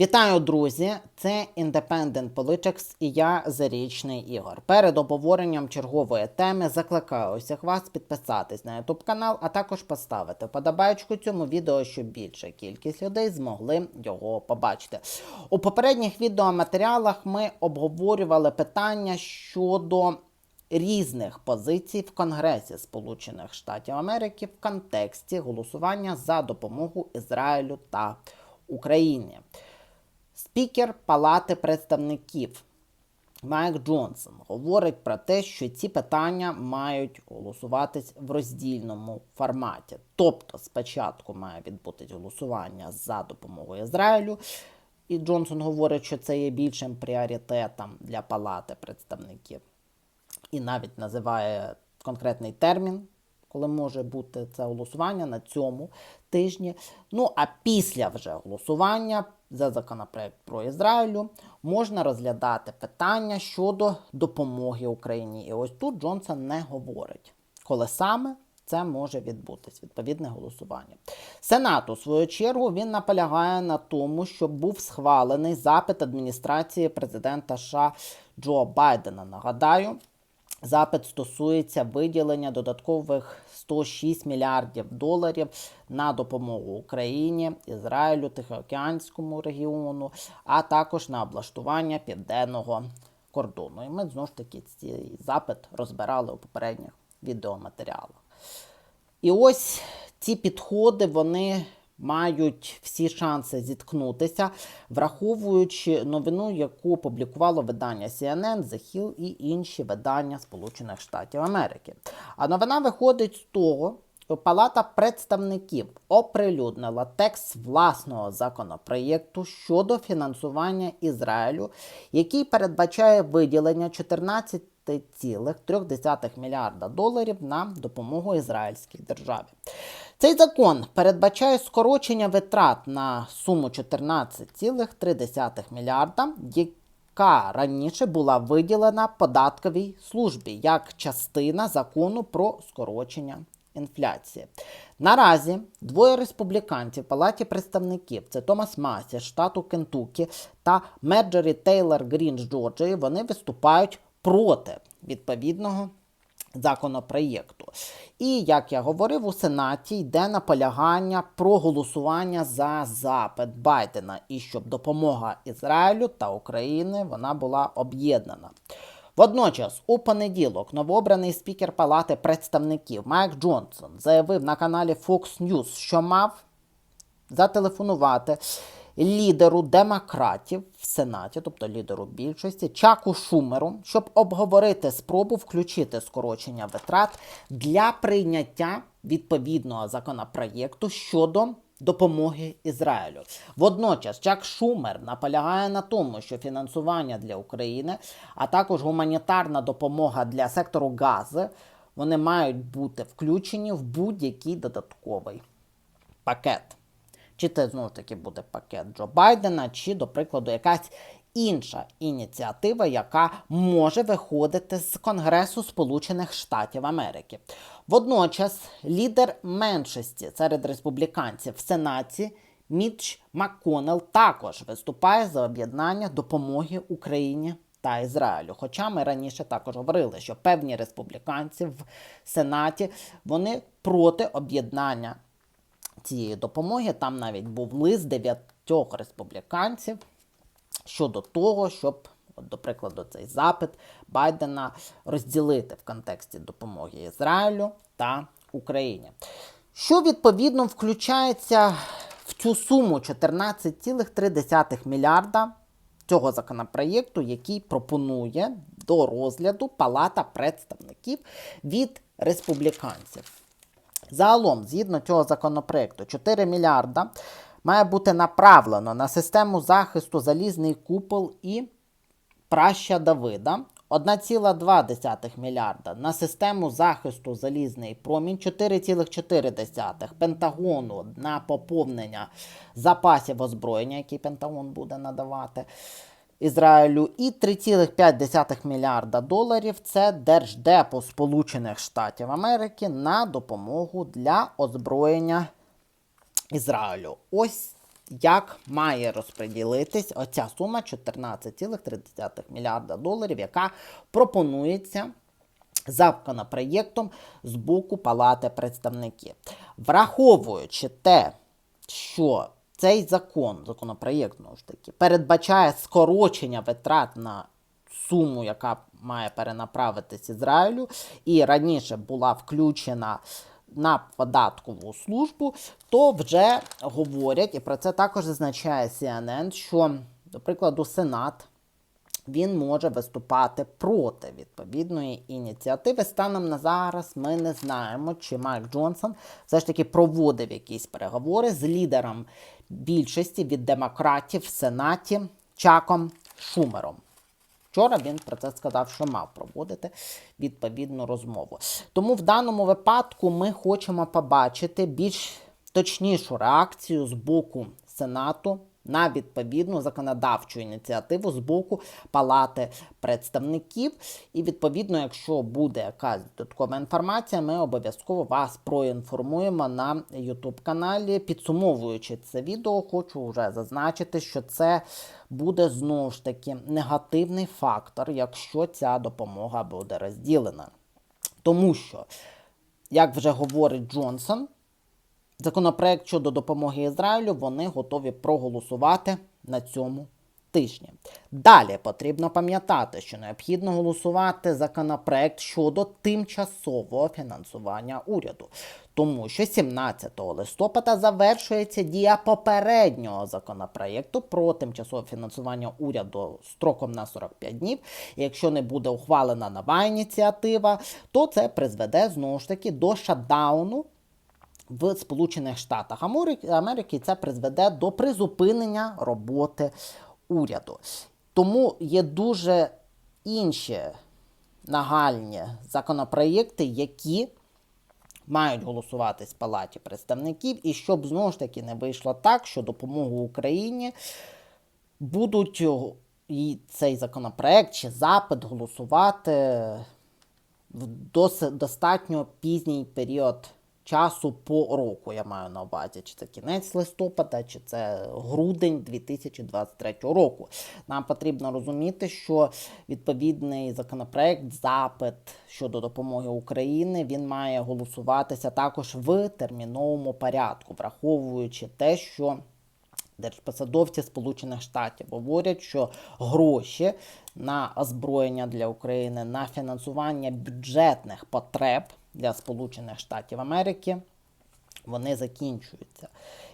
Вітаю, друзі! Це Independent Politics і я Зарічний Ігор. Перед обговоренням чергової теми закликаю усіх вас підписатись на YouTube канал, а також поставити вподобайку цьому відео, щоб більша кількість людей змогли його побачити. У попередніх відеоматеріалах ми обговорювали питання щодо різних позицій в Конгресі Сполучених Штатів Америки в контексті голосування за допомогу Ізраїлю та Україні. Спікер Палати представників Майк Джонсон говорить про те, що ці питання мають голосуватись в роздільному форматі. Тобто, спочатку має відбутись голосування за допомогою Ізраїлю, і Джонсон говорить, що це є більшим пріоритетом для Палати представників, і навіть називає конкретний термін коли може бути це голосування на цьому тижні. Ну а після вже голосування за законопроект про Ізраїлю можна розглядати питання щодо допомоги Україні. І ось тут Джонсон не говорить, коли саме. Це може відбутись відповідне голосування. Сенат, у свою чергу, він наполягає на тому, щоб був схвалений запит адміністрації президента США Джо Байдена. Нагадаю, Запит стосується виділення додаткових 106 мільярдів доларів на допомогу Україні, Ізраїлю, Тихоокеанському регіону, а також на облаштування південного кордону. І ми знову ж таки цей запит розбирали у попередніх відеоматеріалах. І ось ці підходи вони мають всі шанси зіткнутися, враховуючи новину, яку опублікувало видання CNN, The Hill і інші видання Сполучених Штатів Америки. А новина виходить з того. Палата представників оприлюднила текст власного законопроєкту щодо фінансування Ізраїлю, який передбачає виділення 14,3 мільярда доларів на допомогу ізраїльській державі. Цей закон передбачає скорочення витрат на суму 14,3 мільярда, яка раніше була виділена податковій службі як частина закону про скорочення інфляції. Наразі двоє республіканців в Палаті представників це Томас Масі, штату Кентукі та Меджері Тейлор Грін з Джорджії, вони виступають проти відповідного законопроєкту. І як я говорив, у Сенаті йде наполягання про голосування за запит Байдена і щоб допомога Ізраїлю та України вона була об'єднана. Водночас, у понеділок, новообраний спікер Палати представників Майк Джонсон заявив на каналі Fox News, що мав зателефонувати лідеру демократів в Сенаті, тобто лідеру більшості, Чаку Шумеру, щоб обговорити спробу включити скорочення витрат для прийняття відповідного законопроєкту щодо. Допомоги Ізраїлю. Водночас Чак Шумер наполягає на тому, що фінансування для України, а також гуманітарна допомога для сектору Гази, вони мають бути включені в будь-який додатковий пакет. Чи це знову ж таки буде пакет Джо Байдена, чи, до прикладу, якась інша ініціатива, яка може виходити з Конгресу Сполучених Штатів Америки. Водночас лідер меншості серед республіканців в Сенаті. Міч МакКоннелл також виступає за об'єднання допомоги Україні та Ізраїлю. Хоча ми раніше також говорили, що певні республіканці в Сенаті вони проти об'єднання цієї допомоги. Там навіть був лист дев'ятьох республіканців щодо того, щоб, от, до прикладу, цей запит Байдена розділити в контексті допомоги Ізраїлю та Україні. Що відповідно включається в цю суму 14,3 мільярда цього законопроєкту, який пропонує до розгляду Палата представників від республіканців. Загалом, згідно цього законопроекту, 4 мільярда має бути направлено на систему захисту залізний купол і праща Давида. 1,2 мільярда на систему захисту залізний промінь, 4,4 Пентагону на поповнення запасів озброєння, які Пентагон буде надавати. Ізраїлю і 3,5 мільярда доларів це Держдепо Сполучених Штатів Америки на допомогу для озброєння Ізраїлю. Ось як має розподілитись оця сума 14,3 мільярда доларів, яка пропонується законопроєктом з боку Палати представників. Враховуючи те, що цей закон, законопроєкт, знову ж таки, передбачає скорочення витрат на суму, яка має перенаправитись Ізраїлю, і раніше була включена на податкову службу, то вже говорять, і про це також зазначає CNN, що, до прикладу, Сенат він може виступати проти відповідної ініціативи. Станом на зараз ми не знаємо, чи Майк Джонсон все ж таки проводив якісь переговори з лідером більшості від демократів в Сенаті Чаком Шумером. Вчора він про це сказав, що мав проводити відповідну розмову. Тому в даному випадку ми хочемо побачити більш точнішу реакцію з боку Сенату на відповідну законодавчу ініціативу з боку Палати представників. І відповідно, якщо буде якась додаткова інформація, ми обов'язково вас проінформуємо на YouTube каналі. Підсумовуючи це відео, хочу вже зазначити, що це буде знову ж таки негативний фактор, якщо ця допомога буде розділена. Тому що, як вже говорить Джонсон, законопроект щодо допомоги Ізраїлю вони готові проголосувати на цьому тижні. Далі потрібно пам'ятати, що необхідно голосувати законопроект щодо тимчасового фінансування уряду, тому що 17 листопада завершується дія попереднього законопроекту про тимчасове фінансування уряду строком на 45 днів. Якщо не буде ухвалена нова ініціатива, то це призведе знову ж таки до шатдауну в Сполучених Штатах Америки, це призведе до призупинення роботи уряду. Тому є дуже інші нагальні законопроєкти, які мають голосуватись в Палаті представників, і щоб знову ж таки не вийшло так, що допомогу Україні будуть і цей законопроект чи запит голосувати в достатньо пізній період часу по року. Я маю на увазі, чи це кінець листопада, чи це грудень 2023 року. Нам потрібно розуміти, що відповідний законопроект, запит щодо допомоги Україні, він має голосуватися також в терміновому порядку, враховуючи те, що Держпосадовці Сполучених Штатів говорять, що гроші на озброєння для України, на фінансування бюджетних потреб для Сполучених Штатів Америки вони закінчуються.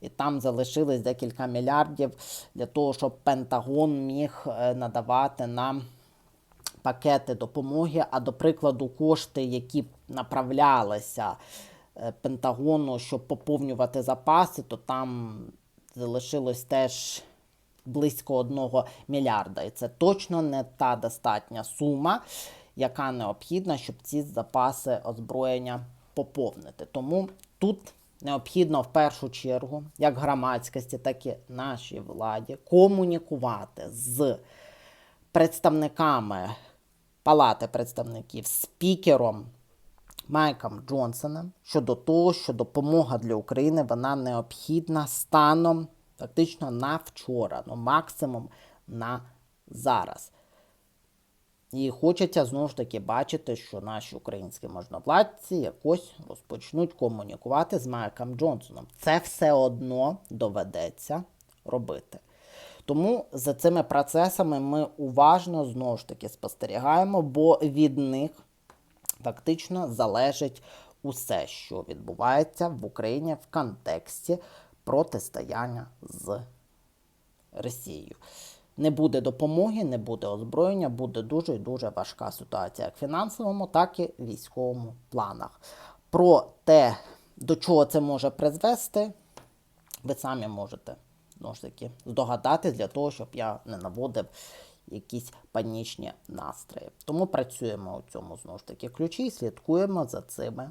І там залишилось декілька мільярдів для того, щоб Пентагон міг е, надавати нам пакети допомоги. А до прикладу, кошти, які направлялися е, Пентагону, щоб поповнювати запаси, то там залишилось теж близько одного мільярда. І це точно не та достатня сума, яка необхідна, щоб ці запаси озброєння поповнити. Тому тут необхідно в першу чергу, як громадськості, так і нашій владі, комунікувати з представниками Палати представників, спікером. Майком Джонсоном щодо того, що допомога для України вона необхідна станом фактично на вчора, ну максимум на зараз. І хочеться знову ж таки бачити, що наші українські можновладці якось розпочнуть комунікувати з Майком Джонсоном. Це все одно доведеться робити. Тому за цими процесами ми уважно знову ж таки спостерігаємо, бо від них фактично залежить усе, що відбувається в Україні в контексті протистояння з Росією. Не буде допомоги, не буде озброєння, буде дуже і дуже важка ситуація як в фінансовому, так і в військовому планах. Про те, до чого це може призвести, ви самі можете знову ж таки здогадатись для того, щоб я не наводив якісь панічні настрої. Тому працюємо у цьому знову ж таки ключі і слідкуємо за цими